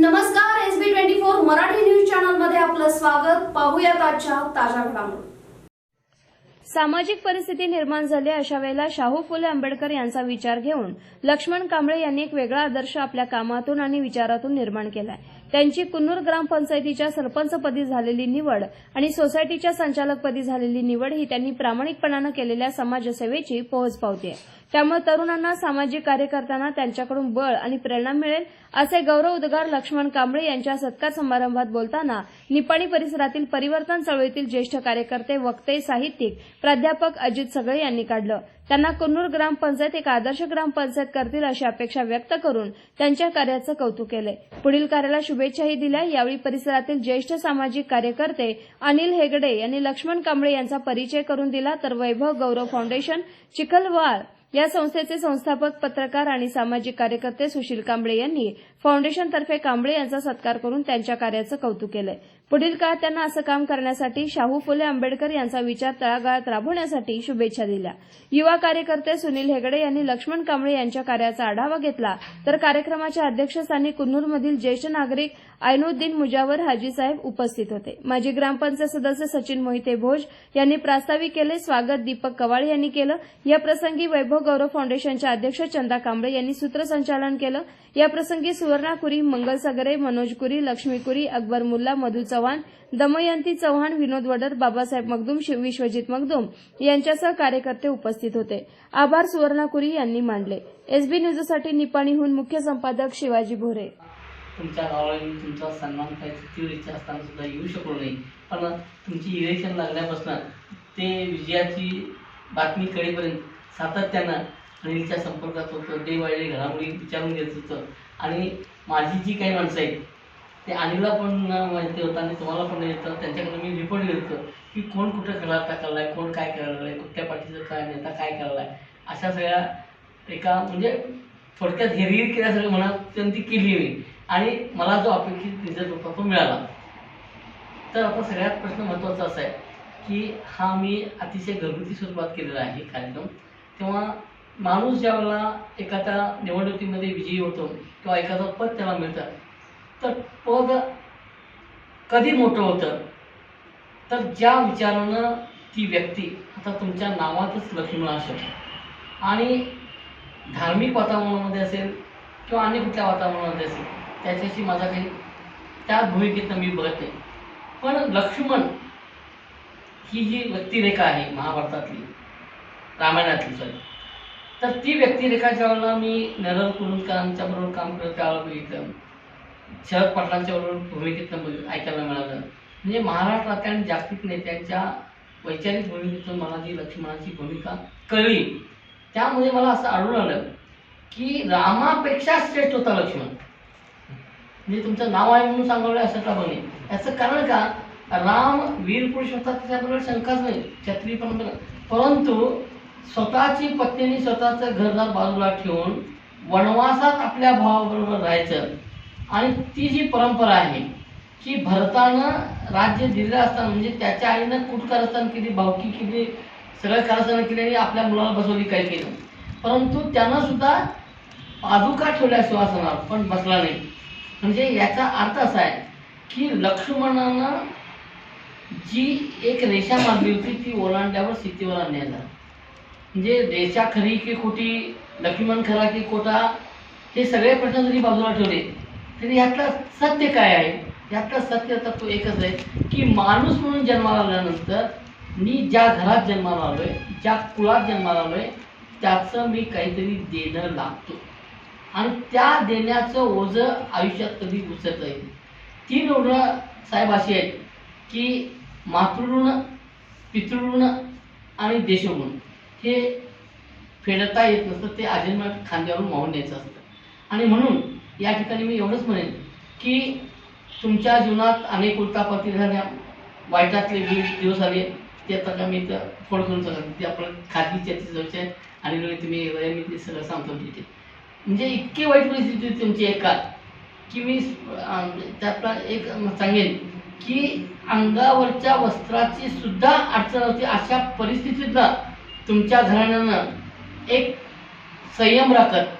नमस्कार S B twenty four Marathi news चॅनलमध्ये आपलं स्वागत. पाहूयात आजच्या ताज्या घडामोडी. सामाजिक परिस्थिती निर्माण झाली अशा वेळेला शाहू फुले आंबेडकर यांचा विचार घेऊन लक्ष्मण कांबळे यांनी एक वेगळा आदर्श आपल्या कामातून आणि विचारातून निर्माण केलाय. त्यांची कुन्नूर ग्रामपंचायतीच्या सरपंचपदी झालेली निवड आणि सोसायटीच्या संचालकपदी झालेली निवड ही त्यांनी प्रामाणिकपणानं केलेल्या समाजसेवेची पोहोच पावते त्यामुळे तरुणांना सामाजिक कार्य करताना त्यांच्याकडून बळ आणि प्रेरणा मिळेल असे गौरव उद्गार लक्ष्मण कांबळे यांच्या सत्कार समारंभात बोलताना निपाणी परिसरातील परिवर्तन चळवळीतील ज्येष्ठ कार्यकर्ते वक्ते साहित्यिक प्राध्यापक अजित सगळे यांनी काढलं. त्यांना कुन्नूर ग्रामपंचायत एक आदर्श ग्रामपंचायत करतील अशी अपेक्षा व्यक्त करून त्यांच्या कार्याचं कौतुक केलंय. पुढील कार्याला शुभेच्छाही दिल्या. यावेळी परिसरातील ज्येष्ठ सामाजिक कार्यकर्ते अनिल हेगडे यांनी लक्ष्मण कांबळे यांचा परिचय करून दिला. तर वैभव गौरव फाउंडेशन चिखलवाळ या संस्थेचे संस्थापक पत्रकार आणि सामाजिक कार्यकर्ते सुशील कांबळे यांनी फाउंडेशनतर्फे कांबळे यांचा सत्कार करून त्यांच्या कार्याचं कौतुक केलंय. पुढील काळात त्यांना असं काम करण्यासाठी शाहू फुले आंबेडकर यांचा विचार तळागाळात राबवण्यासाठी शुभेच्छा दिल्या. युवा कार्यकर्ते सुनील हेगडे यांनी लक्ष्मण कांबळे यांच्या कार्याचा आढावा घेतला. तर कार्यक्रमाच्या अध्यक्षस्थानी कुन्नूरमधील ज्येष्ठ नागरिक आयनुद्दीन मुजावर हाजीसाहेब उपस्थित होते. माजी ग्रामपंचायत सदस्य सचिन मोहिते भोज यांनी प्रास्ताविक केले स्वागत दीपक कवाळे यांनी केलं. या प्रसंगी वैभव गौरव फाउंडेशनच्या अध्यक्ष चंदा कांबळे यांनी सूत्रसंचालन केलं. या प्रसंगी सुवर्णा कुरी मंगल सगरे मनोज कुरी लक्ष्मी कुरी अकबर मुल्ला मधु चव्हाण दमयंती चव्हाण विनोद वडर बाबासाहेब मगदूम विश्वजित मगदूम यांच्यासह कार्यकर्ते उपस्थित होते. आभार सुवर्णाकुरी यांनी मानले. एसबी न्यूजसाठी निपाणीहून मुख्य संपादक शिवाजी भोरे. तुमच्या गावाला तुमचा सन्मान करायची तीव्र इच्छा असताना सुद्धा येऊ शकलो नाही. पण तुमची इलेक्शन लागल्यापासून ते विजयाची बातमी कळेपर्यंत सातत्यानं अनिलच्या संपर्कात होतं. देवाळे घडामोडी विचारून घेत होतं. आणि माझी जी काही माणसं आहेत ते अनिलला पण माहिती होतं आणि तुम्हाला पण येतं त्यांच्याकडे मी रिपोर्ट घेतो की कोण कुठं खेळात टाकला आहे कोण काय करायला आहे कुठल्या पार्टीचं काय नेता काय करायला आहे अशा सगळ्या एका म्हणजे थोडक्यात हेरगिरी केल्यासारखं म्हणा त्यांनी केली मी. आणि मला जो अपेक्षित रिझल्ट होता तो मिळाला. तर आता सगळ्यात प्रश्न महत्त्वाचा असा आहे की हा मी अतिशय घरगुती स्वरूपात केलेला आहे कार्यक्रम. तेव्हा माणूस ज्यावेळेला एखाद्या निवडणुकीमध्ये विजयी होतो किंवा एखादं पद त्याला मिळतं तर पद कधी मोठं होतं? तर ज्या विचारानं ती व्यक्ती आता तुमच्या नावातच लक्ष्मण असेल आणि धार्मिक वातावरणामध्ये असेल किंवा अन्य कुठल्या वातावरणामध्ये असेल त्याच्याशी माझा काही त्या भूमिकेतनं मी बघत नाही. पण लक्ष्मण ही जी व्यक्तिरेखा आहे महाभारतातली रामायणातली सॉरी तर ती व्यक्तिरेखा ज्यावेळेला मी नरल कुरुंदकरांच्या बरोबर काम करत त्यावेळेला बघितलं शरद पाटलांच्या बरोबर भूमिकेतनं ऐकायला मिळालं. म्हणजे महाराष्ट्रात आणि जागतिक नेत्यांच्या वैचारिक भूमिकेतून मला जी लक्ष्मणाची भूमिका कळली त्यामध्ये मला असं आढळून आलं की रामापेक्षा श्रेष्ठ होता लक्ष्मण. म्हणजे तुमचं नाव आहे म्हणून सांगवलं असं का बने याचं कारण का? राम वीर पुरुष होता त्याच्याबरोबर शंकाच नाही छत्री पण परंतु स्वतःची पत्नीने स्वतःचं घरदार बाजूला ठेवून वनवासात आपल्या भावाबरोबर राहायचं. आणि ती जी परंपरा आहे की भरतानं राज्य दिलेलं असताना म्हणजे त्याच्या आईनं कुठ कारस्थान केली भावकी केली सगळं कारस्थानं केली आणि आपल्या मुलाला बसवली काही केलं. परंतु त्यांना सुद्धा पादुका ठेवल्या सुवासनावर पण बसला नाही. म्हणजे याचा अर्थ असा आहे की लक्ष्मणानं जी एक रेषा मारली होती ती ओलांड्यावर सीतेवर अन्याय म्हणजे रेषा खरी की खोटी लक्ष्मण खरा की खोटा हे सगळे प्रश्न जरी बाजूला ठेवले तर यातलं सत्य काय आहे? यातलं सत्य तत्व एकच आहे की माणूस म्हणून जन्माला आल्यानंतर मी ज्या घरात जन्माला आलो आहे ज्या कुळात जन्माला आहे त्याचं मी काहीतरी देणं लागतो. आणि त्या देण्याचं ओझं आयुष्यात कधी उचलता येईल तीन ओढं साहेब अशी आहेत की मातृऋण पितृऋण आणि देशऋण हे फेडता येत नसतं ते आजन्म खांद्यावरून वाहून न्यायचं असतं. आणि म्हणून या ठिकाणी मी एवढंच म्हणेन की तुमच्या जीवनात अनेक उलटापती झाल्या वाईटातले वीस दिवस आले ते आता मी तर फोड करून सांगत ते आपण खाजगी चर्चेचा आणि तुम्ही मी ते सगळं सांगतो तिथे म्हणजे इतकी वाईट परिस्थिती होती तुमची एका की मी त्यातला एक सांगेन की अंगावरच्या वस्त्राची सुद्धा अडचण होती. अशा परिस्थितीतनं तुमच्या घराण्यानं एक संयम राखत